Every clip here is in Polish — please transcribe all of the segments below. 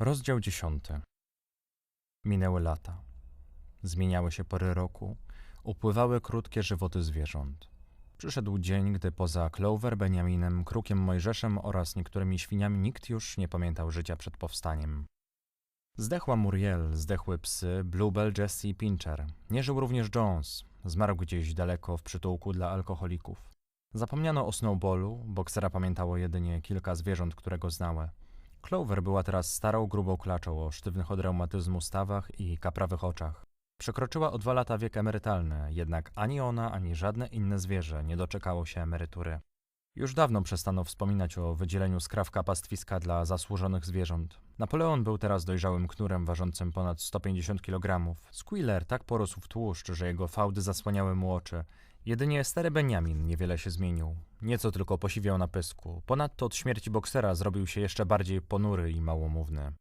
Rozdział dziesiąty. Minęły lata. Zmieniały się pory roku, upływały krótkie żywoty zwierząt. Przyszedł dzień, gdy poza Clover, Beniaminem, Krukiem Mojżeszem oraz niektórymi świniami nikt już nie pamiętał życia przed powstaniem. Zdechła Muriel, zdechły psy, Bluebell, Jesse i Pincher. Nie żył również Jones. Zmarł gdzieś daleko w przytułku dla alkoholików. Zapomniano o Snowballu, boksera pamiętało jedynie kilka zwierząt, które go znały. Clover była teraz starą, grubą klaczą o sztywnych od reumatyzmu stawach i kaprawych oczach. Przekroczyła o dwa lata wiek emerytalny, jednak ani ona, ani żadne inne zwierzę nie doczekało się emerytury. Już dawno przestano wspominać o wydzieleniu skrawka pastwiska dla zasłużonych zwierząt. Napoleon był teraz dojrzałym knurem ważącym ponad 150 kg. Squealer tak porósł w tłuszcz, że jego fałdy zasłaniały mu oczy. Jedynie stary Benjamin niewiele się zmienił. Nieco tylko posiwiał na pysku. Ponadto od śmierci boksera zrobił się jeszcze bardziej ponury i małomówny.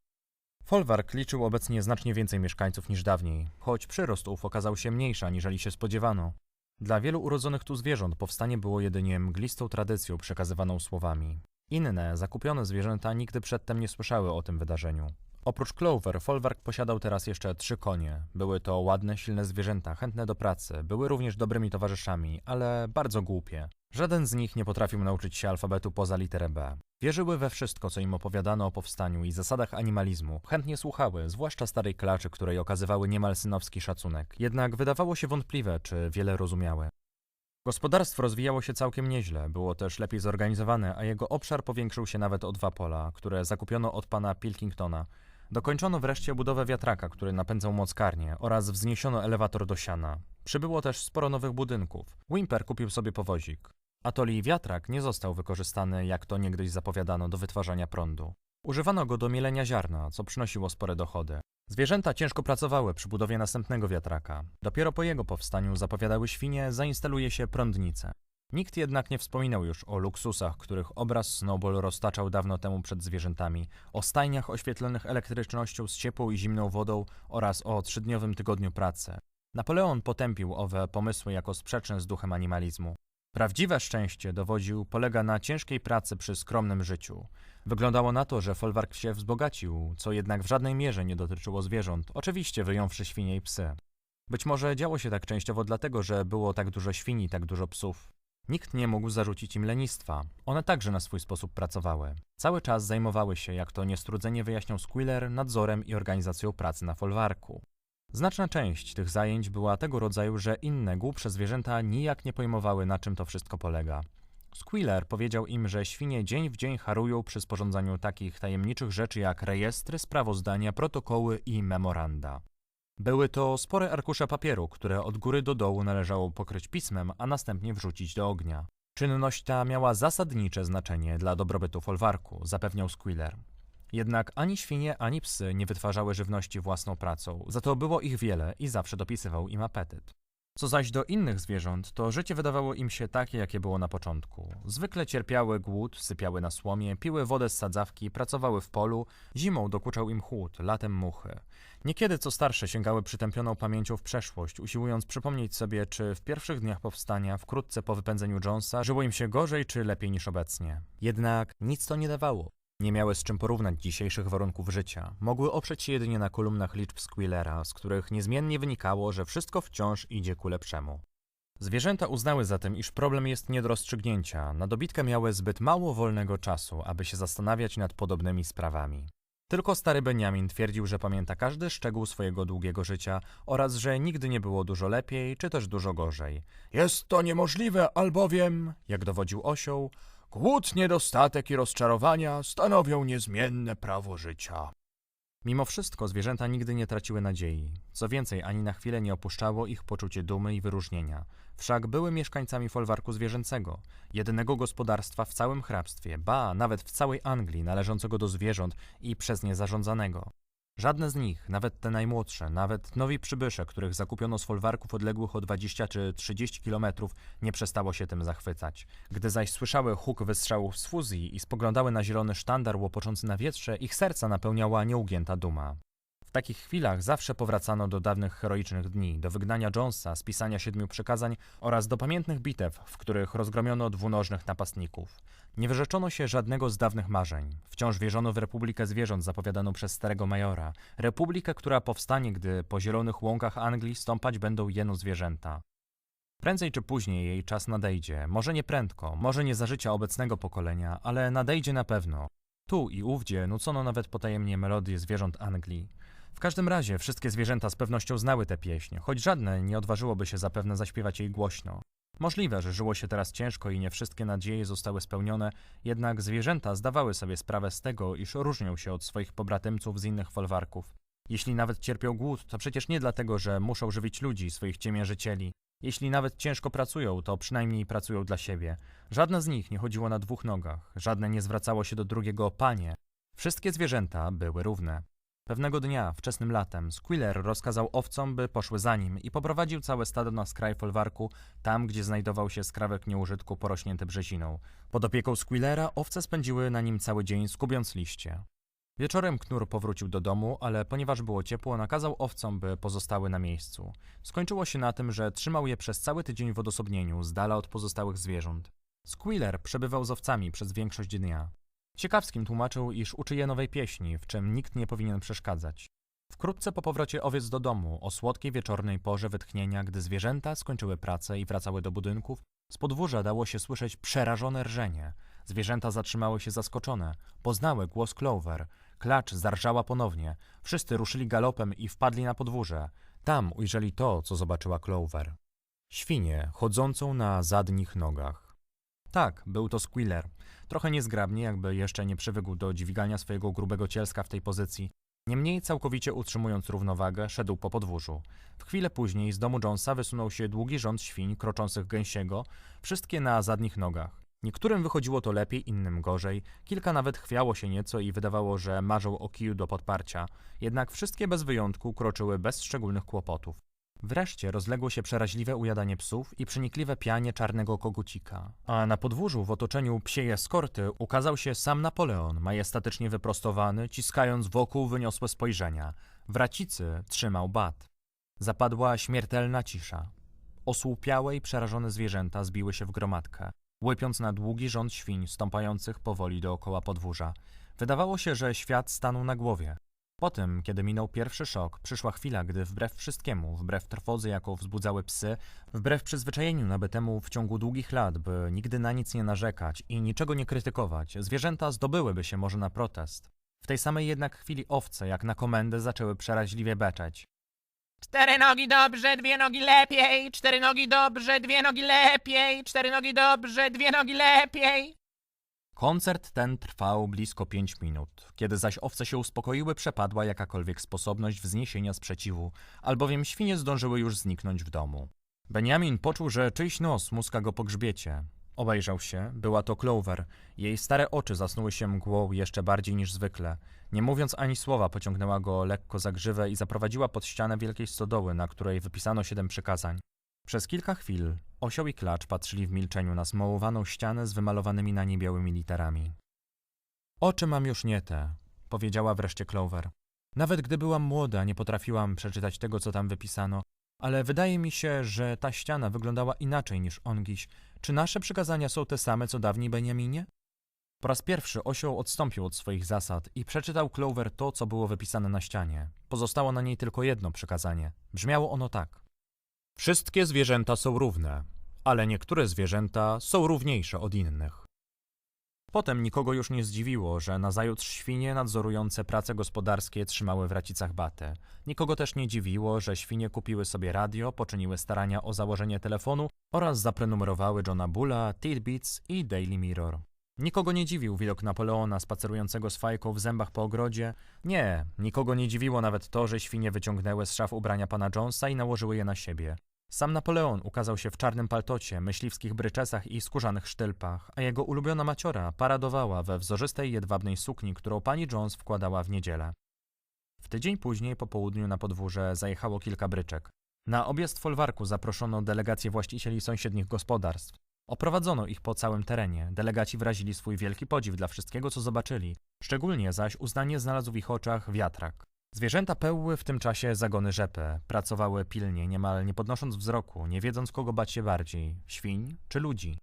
Folwark liczył obecnie znacznie więcej mieszkańców niż dawniej, choć przyrost ów okazał się mniejszy aniżeli się spodziewano. Dla wielu urodzonych tu zwierząt powstanie było jedynie mglistą tradycją przekazywaną słowami. Inne, zakupione zwierzęta nigdy przedtem nie słyszały o tym wydarzeniu. Oprócz Clover, Folwark posiadał teraz jeszcze trzy konie. Były to ładne, silne zwierzęta, chętne do pracy, były również dobrymi towarzyszami, ale bardzo głupie. Żaden z nich nie potrafił nauczyć się alfabetu poza literę B. Wierzyły we wszystko, co im opowiadano o powstaniu i zasadach animalizmu. Chętnie słuchały, zwłaszcza starej klaczy, której okazywały niemal synowski szacunek. Jednak wydawało się wątpliwe, czy wiele rozumiały. Gospodarstwo rozwijało się całkiem nieźle, było też lepiej zorganizowane, a jego obszar powiększył się nawet o dwa pola, które zakupiono od pana Pilkingtona. Dokończono wreszcie budowę wiatraka, który napędzał mockarnię oraz wzniesiono elewator do siana. Przybyło też sporo nowych budynków. Wimper kupił sobie powozik. Atoli wiatrak nie został wykorzystany, jak to niegdyś zapowiadano, do wytwarzania prądu. Używano go do mielenia ziarna, co przynosiło spore dochody. Zwierzęta ciężko pracowały przy budowie następnego wiatraka. Dopiero po jego powstaniu zapowiadały świnie, zainstaluje się prądnice. Nikt jednak nie wspominał już o luksusach, których obraz Snowball roztaczał dawno temu przed zwierzętami, o stajniach oświetlonych elektrycznością z ciepłą i zimną wodą oraz o trzydniowym tygodniu pracy. Napoleon potępił owe pomysły jako sprzeczne z duchem animalizmu. Prawdziwe szczęście, dowodził, polega na ciężkiej pracy przy skromnym życiu. Wyglądało na to, że folwark się wzbogacił, co jednak w żadnej mierze nie dotyczyło zwierząt, oczywiście wyjąwszy świnie i psy. Być może działo się tak częściowo dlatego, że było tak dużo świni, tak dużo psów. Nikt nie mógł zarzucić im lenistwa. One także na swój sposób pracowały. Cały czas zajmowały się, jak to niestrudzenie wyjaśniał Squealer, nadzorem i organizacją pracy na folwarku. Znaczna część tych zajęć była tego rodzaju, że inne, głupsze zwierzęta nijak nie pojmowały, na czym to wszystko polega. Squealer powiedział im, że świnie dzień w dzień harują przy sporządzaniu takich tajemniczych rzeczy jak rejestry, sprawozdania, protokoły i memoranda. Były to spore arkusze papieru, które od góry do dołu należało pokryć pismem, a następnie wrzucić do ognia. Czynność ta miała zasadnicze znaczenie dla dobrobytu folwarku, zapewniał Squealer. Jednak ani świnie, ani psy nie wytwarzały żywności własną pracą, za to było ich wiele i zawsze dopisywał im apetyt. Co zaś do innych zwierząt, to życie wydawało im się takie, jakie było na początku. Zwykle cierpiały głód, sypiały na słomie, piły wodę z sadzawki, pracowały w polu, zimą dokuczał im chłód, latem muchy. Niekiedy co starsze sięgały przytępioną pamięcią w przeszłość, usiłując przypomnieć sobie, czy w pierwszych dniach powstania, wkrótce po wypędzeniu Jonesa, żyło im się gorzej czy lepiej niż obecnie. Jednak nic to nie dawało. Nie miały z czym porównać dzisiejszych warunków życia. Mogły oprzeć się jedynie na kolumnach liczb Squealera, z których niezmiennie wynikało, że wszystko wciąż idzie ku lepszemu. Zwierzęta uznały zatem, iż problem jest nie do rozstrzygnięcia. Na dobitkę miały zbyt mało wolnego czasu, aby się zastanawiać nad podobnymi sprawami. Tylko stary Benjamin twierdził, że pamięta każdy szczegół swojego długiego życia oraz że nigdy nie było dużo lepiej, czy też dużo gorzej. Jest to niemożliwe, albowiem, jak dowodził osioł, Głód, niedostatek i rozczarowania stanowią niezmienne prawo życia. Mimo wszystko zwierzęta nigdy nie traciły nadziei. Co więcej, ani na chwilę nie opuszczało ich poczucie dumy i wyróżnienia. Wszak były mieszkańcami folwarku zwierzęcego, jedynego gospodarstwa w całym hrabstwie, ba, nawet w całej Anglii należącego do zwierząt i przez nie zarządzanego. Żadne z nich, nawet te najmłodsze, nawet nowi przybysze, których zakupiono z folwarków odległych o 20 czy 30 kilometrów, nie przestało się tym zachwycać. Gdy zaś słyszały huk wystrzałów z fuzji i spoglądały na zielony sztandar łopoczący na wietrze, ich serca napełniała nieugięta duma. W takich chwilach zawsze powracano do dawnych heroicznych dni, do wygnania Jonesa, spisania siedmiu przykazań oraz do pamiętnych bitew, w których rozgromiono dwunożnych napastników. Nie wyrzeczono się żadnego z dawnych marzeń. Wciąż wierzono w Republikę Zwierząt zapowiadaną przez starego majora. Republikę, która powstanie, gdy po zielonych łąkach Anglii stąpać będą jeno zwierzęta. Prędzej czy później jej czas nadejdzie. Może nie prędko, może nie za życia obecnego pokolenia, ale nadejdzie na pewno. Tu i ówdzie nucono nawet potajemnie melodie zwierząt Anglii. Każdym razie wszystkie zwierzęta z pewnością znały tę pieśń, choć żadne nie odważyłoby się zapewne zaśpiewać jej głośno. Możliwe, że żyło się teraz ciężko i nie wszystkie nadzieje zostały spełnione, jednak zwierzęta zdawały sobie sprawę z tego, iż różnią się od swoich pobratymców z innych folwarków. Jeśli nawet cierpią głód, to przecież nie dlatego, że muszą żywić ludzi, swoich ciemiężycieli. Jeśli nawet ciężko pracują, to przynajmniej pracują dla siebie. Żadne z nich nie chodziło na dwóch nogach, żadne nie zwracało się do drugiego panie. Wszystkie zwierzęta były równe. Pewnego dnia, wczesnym latem, Squiller rozkazał owcom, by poszły za nim i poprowadził całe stado na skraj folwarku, tam, gdzie znajdował się skrawek nieużytku porośnięty brzeziną. Pod opieką Squillera owce spędziły na nim cały dzień, skubiąc liście. Wieczorem Knur powrócił do domu, ale ponieważ było ciepło, nakazał owcom, by pozostały na miejscu. Skończyło się na tym, że trzymał je przez cały tydzień w odosobnieniu, z dala od pozostałych zwierząt. Squiller przebywał z owcami przez większość dnia. Ciekawskim tłumaczył, iż uczy je nowej pieśni, w czym nikt nie powinien przeszkadzać. Wkrótce po powrocie owiec do domu, o słodkiej wieczornej porze wytchnienia, gdy zwierzęta skończyły pracę i wracały do budynków, z podwórza dało się słyszeć przerażone rżenie. Zwierzęta zatrzymały się zaskoczone. Poznały głos Clover. Klacz zarżała ponownie. Wszyscy ruszyli galopem i wpadli na podwórze. Tam ujrzeli to, co zobaczyła Clover. Świnię chodzącą na zadnich nogach. Tak, był to Squiller. Trochę niezgrabnie, jakby jeszcze nie przywykł do dźwigania swojego grubego cielska w tej pozycji. Niemniej, całkowicie utrzymując równowagę, szedł po podwórzu. W chwilę później z domu Jonesa wysunął się długi rząd świń kroczących gęsiego, wszystkie na zadnich nogach. Niektórym wychodziło to lepiej, innym gorzej, kilka nawet chwiało się nieco i wydawało, że marzą o kiju do podparcia, jednak wszystkie bez wyjątku kroczyły bez szczególnych kłopotów. Wreszcie rozległo się przeraźliwe ujadanie psów i przenikliwe pianie czarnego kogucika. A na podwórzu w otoczeniu psiej eskorty ukazał się sam Napoleon, majestatycznie wyprostowany, ciskając wokół wyniosłe spojrzenia. W racicy trzymał bat. Zapadła śmiertelna cisza. Osłupiałe i przerażone zwierzęta zbiły się w gromadkę, łypiąc na długi rząd świń stąpających powoli dookoła podwórza. Wydawało się, że świat stanął na głowie. Potem, kiedy minął pierwszy szok, przyszła chwila, gdy wbrew wszystkiemu, wbrew trwodze, jaką wzbudzały psy, wbrew przyzwyczajeniu nabytemu w ciągu długich lat, by nigdy na nic nie narzekać i niczego nie krytykować, zwierzęta zdobyłyby się może na protest. W tej samej jednak chwili owce, jak na komendę, zaczęły przeraźliwie beczeć. Cztery nogi dobrze, dwie nogi lepiej. Cztery nogi dobrze, dwie nogi lepiej. Cztery nogi dobrze, dwie nogi lepiej. Koncert ten trwał blisko pięć minut. Kiedy zaś owce się uspokoiły, przepadła jakakolwiek sposobność wzniesienia sprzeciwu, albowiem świnie zdążyły już zniknąć w domu. Benjamin poczuł, że czyjś nos muska go po grzbiecie. Obejrzał się, była to Clover. Jej stare oczy zasnuły się mgłą jeszcze bardziej niż zwykle. Nie mówiąc ani słowa, pociągnęła go lekko za grzywę i zaprowadziła pod ścianę wielkiej stodoły, na której wypisano siedem przykazań. Przez kilka chwil osioł i klacz patrzyli w milczeniu na smołowaną ścianę z wymalowanymi na niej białymi literami. Oczy mam już nie te, powiedziała wreszcie Clover. Nawet gdy byłam młoda, nie potrafiłam przeczytać tego, co tam wypisano, ale wydaje mi się, że ta ściana wyglądała inaczej niż ongiś. Czy nasze przykazania są te same, co dawniej Beniaminie? Po raz pierwszy osioł odstąpił od swoich zasad i przeczytał Clover to, co było wypisane na ścianie. Pozostało na niej tylko jedno przykazanie. Brzmiało ono tak. Wszystkie zwierzęta są równe, ale niektóre zwierzęta są równiejsze od innych. Potem nikogo już nie zdziwiło, że nazajutrz świnie nadzorujące prace gospodarskie trzymały w racicach batę. Nikogo też nie dziwiło, że świnie kupiły sobie radio, poczyniły starania o założenie telefonu oraz zaprenumerowały Johna Bulla, Tidbits i Daily Mirror. Nikogo nie dziwił widok Napoleona spacerującego z fajką w zębach po ogrodzie. Nie, nikogo nie dziwiło nawet to, że świnie wyciągnęły z szaf ubrania pana Jonesa i nałożyły je na siebie. Sam Napoleon ukazał się w czarnym paltocie, myśliwskich bryczesach i skórzanych sztylpach, a jego ulubiona maciora paradowała we wzorzystej jedwabnej sukni, którą pani Jones wkładała w niedzielę. W tydzień później po południu na podwórze zajechało kilka bryczek. Na objazd folwarku zaproszono delegację właścicieli sąsiednich gospodarstw. Oprowadzono ich po całym terenie. Delegaci wyrazili swój wielki podziw dla wszystkiego, co zobaczyli. Szczególnie zaś uznanie znalazł w ich oczach wiatrak. Zwierzęta pełły w tym czasie zagony rzepy, pracowały pilnie, niemal nie podnosząc wzroku, nie wiedząc kogo bać się bardziej świń czy ludzi.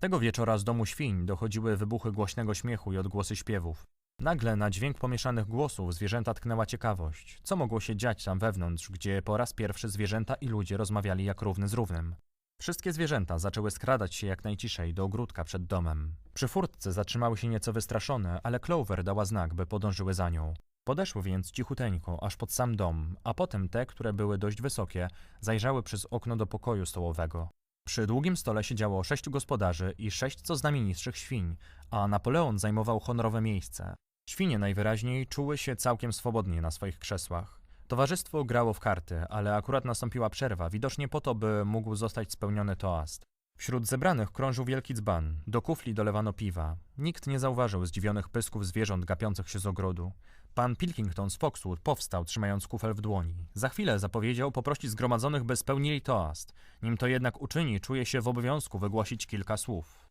Tego wieczora z domu świń dochodziły wybuchy głośnego śmiechu i odgłosy śpiewów. Nagle na dźwięk pomieszanych głosów zwierzęta tknęła ciekawość. Co mogło się dziać tam wewnątrz, gdzie po raz pierwszy zwierzęta i ludzie rozmawiali jak równy z równym? Wszystkie zwierzęta zaczęły skradać się jak najciszej do ogródka przed domem. Przy furtce zatrzymały się nieco wystraszone, ale Clover dała znak, by podążyły za nią. Podeszły więc cichuteńko, aż pod sam dom, a potem te, które były dość wysokie, zajrzały przez okno do pokoju stołowego. Przy długim stole siedziało sześciu gospodarzy i sześć co znamienitszych świń, a Napoleon zajmował honorowe miejsce. Świnie najwyraźniej czuły się całkiem swobodnie na swoich krzesłach. Towarzystwo grało w karty, ale akurat nastąpiła przerwa, widocznie po to, by mógł zostać spełniony toast. Wśród zebranych krążył wielki dzban, do kufli dolewano piwa. Nikt nie zauważył zdziwionych pysków zwierząt gapiących się z ogrodu. Pan Pilkington z Foxwood powstał, trzymając kufel w dłoni. Za chwilę zapowiedział poprosić zgromadzonych, by spełnili toast. Nim to jednak uczyni, czuje się w obowiązku wygłosić kilka słów.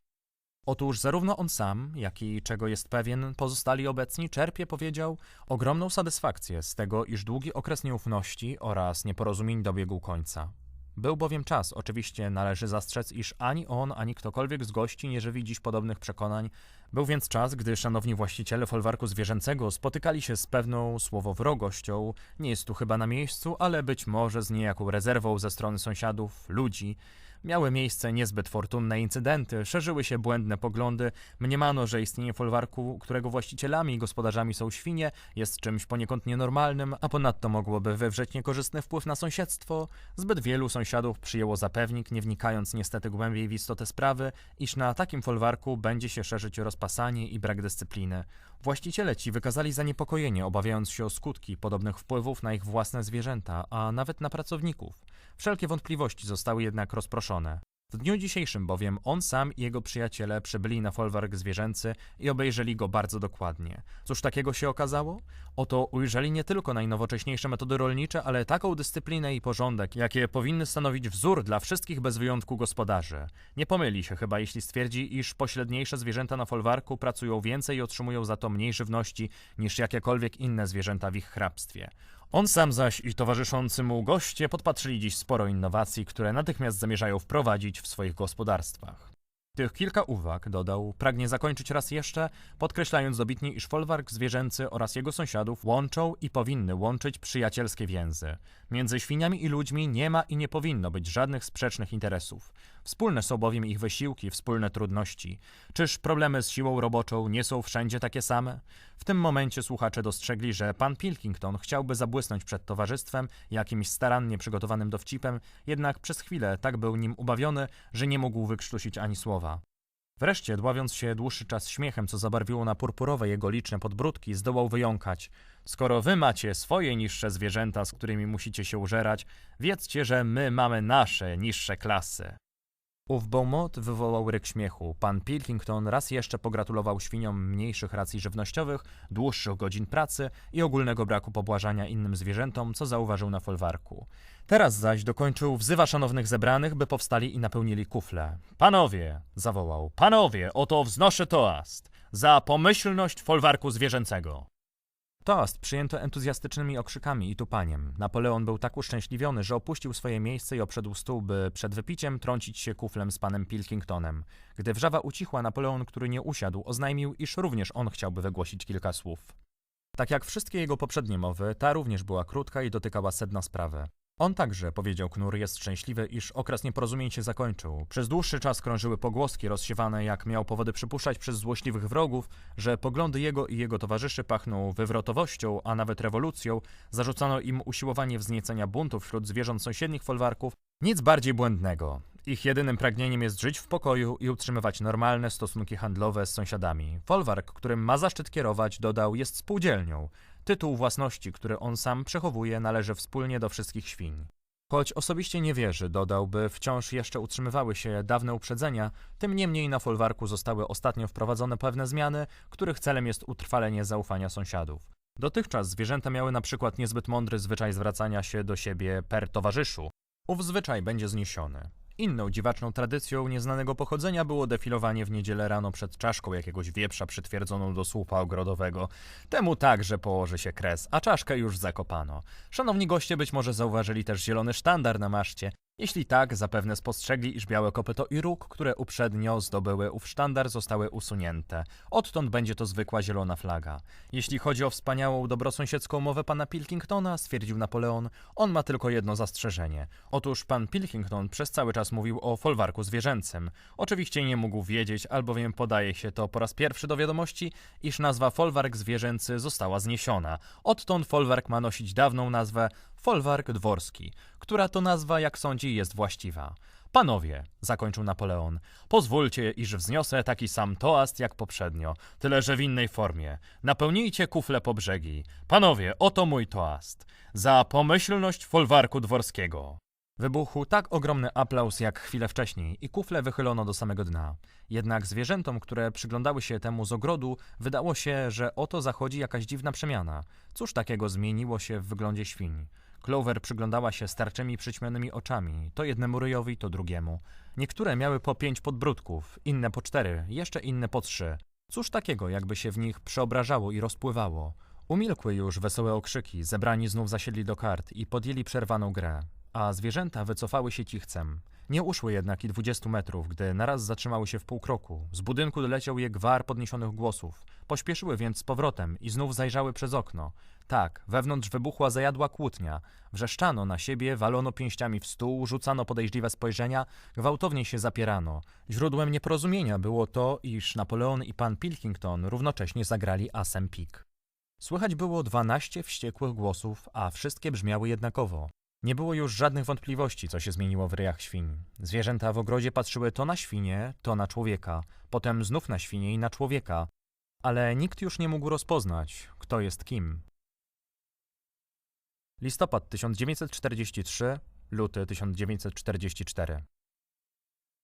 Otóż zarówno on sam, jak i czego jest pewien, pozostali obecni czerpie, powiedział, ogromną satysfakcję z tego, iż długi okres nieufności oraz nieporozumień dobiegł końca. Był bowiem czas, oczywiście należy zastrzec, iż ani on, ani ktokolwiek z gości nie żywi dziś podobnych przekonań. Był więc czas, gdy szanowni właściciele folwarku zwierzęcego spotykali się z pewną słowowrogością, nie jest tu chyba na miejscu, ale być może z niejaką rezerwą ze strony sąsiadów, ludzi, Miały miejsce niezbyt fortunne incydenty, szerzyły się błędne poglądy, mniemano, że istnienie folwarku, którego właścicielami i gospodarzami są świnie, jest czymś poniekąd nienormalnym, a ponadto mogłoby wywrzeć niekorzystny wpływ na sąsiedztwo. Zbyt wielu sąsiadów przyjęło zapewnik, nie wnikając niestety głębiej w istotę sprawy, iż na takim folwarku będzie się szerzyć rozpasanie i brak dyscypliny. Właściciele ci wykazali zaniepokojenie, obawiając się o skutki podobnych wpływów na ich własne zwierzęta, a nawet na pracowników. Wszelkie wątpliwości zostały jednak rozproszone. W dniu dzisiejszym bowiem on sam i jego przyjaciele przybyli na folwark zwierzęcy i obejrzeli go bardzo dokładnie. Cóż takiego się okazało? Oto ujrzeli nie tylko najnowocześniejsze metody rolnicze, ale taką dyscyplinę i porządek, jakie powinny stanowić wzór dla wszystkich bez wyjątku gospodarzy. Nie pomyli się chyba, jeśli stwierdzi, iż pośredniejsze zwierzęta na folwarku pracują więcej i otrzymują za to mniej żywności niż jakiekolwiek inne zwierzęta w ich hrabstwie. On sam zaś i towarzyszący mu goście podpatrzyli dziś sporo innowacji, które natychmiast zamierzają wprowadzić w swoich gospodarstwach. Tych kilka uwag, dodał, pragnie zakończyć raz jeszcze, podkreślając dobitnie, iż folwark zwierzęcy oraz jego sąsiadów łączą i powinny łączyć przyjacielskie więzy. Między świniami i ludźmi nie ma i nie powinno być żadnych sprzecznych interesów. Wspólne są bowiem ich wysiłki, wspólne trudności. Czyż problemy z siłą roboczą nie są wszędzie takie same? W tym momencie słuchacze dostrzegli, że pan Pilkington chciałby zabłysnąć przed towarzystwem jakimś starannie przygotowanym dowcipem, jednak przez chwilę tak był nim ubawiony, że nie mógł wykrztusić ani słowa. Wreszcie, dławiąc się dłuższy czas śmiechem, co zabarwiło na purpurowe jego liczne podbródki, zdołał wyjąkać. Skoro wy macie swoje niższe zwierzęta, z którymi musicie się użerać, wiedzcie, że my mamy nasze niższe klasy. Ów Beaumont wywołał ryk śmiechu. Pan Pilkington raz jeszcze pogratulował świniom mniejszych racji żywnościowych, dłuższych godzin pracy i ogólnego braku pobłażania innym zwierzętom, co zauważył na folwarku. Teraz zaś dokończył wzywa szanownych zebranych, by powstali i napełnili kufle. Panowie, zawołał, panowie, oto wznoszę toast za pomyślność folwarku zwierzęcego. Toast przyjęto entuzjastycznymi okrzykami i tupaniem. Napoleon był tak uszczęśliwiony, że opuścił swoje miejsce i obszedł stół, by przed wypiciem trącić się kuflem z panem Pilkingtonem. Gdy wrzawa ucichła, Napoleon, który nie usiadł, oznajmił, iż również on chciałby wygłosić kilka słów. Tak jak wszystkie jego poprzednie mowy, ta również była krótka i dotykała sedna sprawy. On także, powiedział Knur, jest szczęśliwy, iż okres nieporozumień się zakończył. Przez dłuższy czas krążyły pogłoski rozsiewane, jak miał powody przypuszczać przez złośliwych wrogów, że poglądy jego i jego towarzyszy pachną wywrotowością, a nawet rewolucją. Zarzucano im usiłowanie wzniecenia buntów wśród zwierząt sąsiednich folwarków. Nic bardziej błędnego. Ich jedynym pragnieniem jest żyć w pokoju i utrzymywać normalne stosunki handlowe z sąsiadami. Folwark, którym ma zaszczyt kierować, dodał, jest spółdzielnią. Tytuł własności, który on sam przechowuje, należy wspólnie do wszystkich świń. Choć osobiście nie wierzy, dodał, by wciąż jeszcze utrzymywały się dawne uprzedzenia, tym niemniej na folwarku zostały ostatnio wprowadzone pewne zmiany, których celem jest utrwalenie zaufania sąsiadów. Dotychczas zwierzęta miały na przykład niezbyt mądry zwyczaj zwracania się do siebie per towarzyszu. Ów zwyczaj będzie zniesiony. Inną dziwaczną tradycją nieznanego pochodzenia było defilowanie w niedzielę rano przed czaszką jakiegoś wieprza przytwierdzoną do słupa ogrodowego. Temu także położy się kres, a czaszkę już zakopano. Szanowni goście być może zauważyli też zielony sztandar na maszcie. Jeśli tak, zapewne spostrzegli, iż białe kopyto i róg, które uprzednio zdobyły ów sztandar, zostały usunięte. Odtąd będzie to zwykła zielona flaga. Jeśli chodzi o wspaniałą, dobrosąsiedzką mowę pana Pilkingtona, stwierdził Napoleon, on ma tylko jedno zastrzeżenie. Otóż pan Pilkington przez cały czas mówił o folwarku zwierzęcym. Oczywiście nie mógł wiedzieć, albowiem podaje się to po raz pierwszy do wiadomości, iż nazwa folwark zwierzęcy została zniesiona. Odtąd folwark ma nosić dawną nazwę folwark dworski, która to nazwa, jak sądzi, jest właściwa. Panowie, zakończył Napoleon, pozwólcie, iż wzniosę taki sam toast jak poprzednio, tyle że w innej formie. Napełnijcie kufle po brzegi. Panowie, oto mój toast. Za pomyślność folwarku dworskiego. Wybuchł tak ogromny aplauz jak chwilę wcześniej i kufle wychylono do samego dna. Jednak zwierzętom, które przyglądały się temu z ogrodu, wydało się, że oto zachodzi jakaś dziwna przemiana. Cóż takiego zmieniło się w wyglądzie świń? Clover przyglądała się starczymi przyćmionymi oczami, to jednemu ryjowi, to drugiemu. Niektóre miały po pięć podbródków, inne po cztery, jeszcze inne po trzy. Cóż takiego, jakby się w nich przeobrażało i rozpływało? Umilkły już wesołe okrzyki, zebrani znów zasiedli do kart i podjęli przerwaną grę. A zwierzęta wycofały się cichcem. Nie uszły jednak i dwudziestu metrów, gdy naraz zatrzymały się w półkroku. Z budynku doleciał je gwar podniesionych głosów. Pośpieszyły więc z powrotem i znów zajrzały przez okno. Tak, wewnątrz wybuchła zajadła kłótnia. Wrzeszczano na siebie, walono pięściami w stół, rzucano podejrzliwe spojrzenia, gwałtownie się zapierano. Źródłem nieporozumienia było to, iż Napoleon i pan Pilkington równocześnie zagrali asem pik. Słychać było dwanaście wściekłych głosów, a wszystkie brzmiały jednakowo. Nie było już żadnych wątpliwości, co się zmieniło w ryjach świń. Zwierzęta w ogrodzie patrzyły to na świnie, to na człowieka, potem znów na świnie i na człowieka, ale nikt już nie mógł rozpoznać, kto jest kim. Listopad 1943, luty 1944.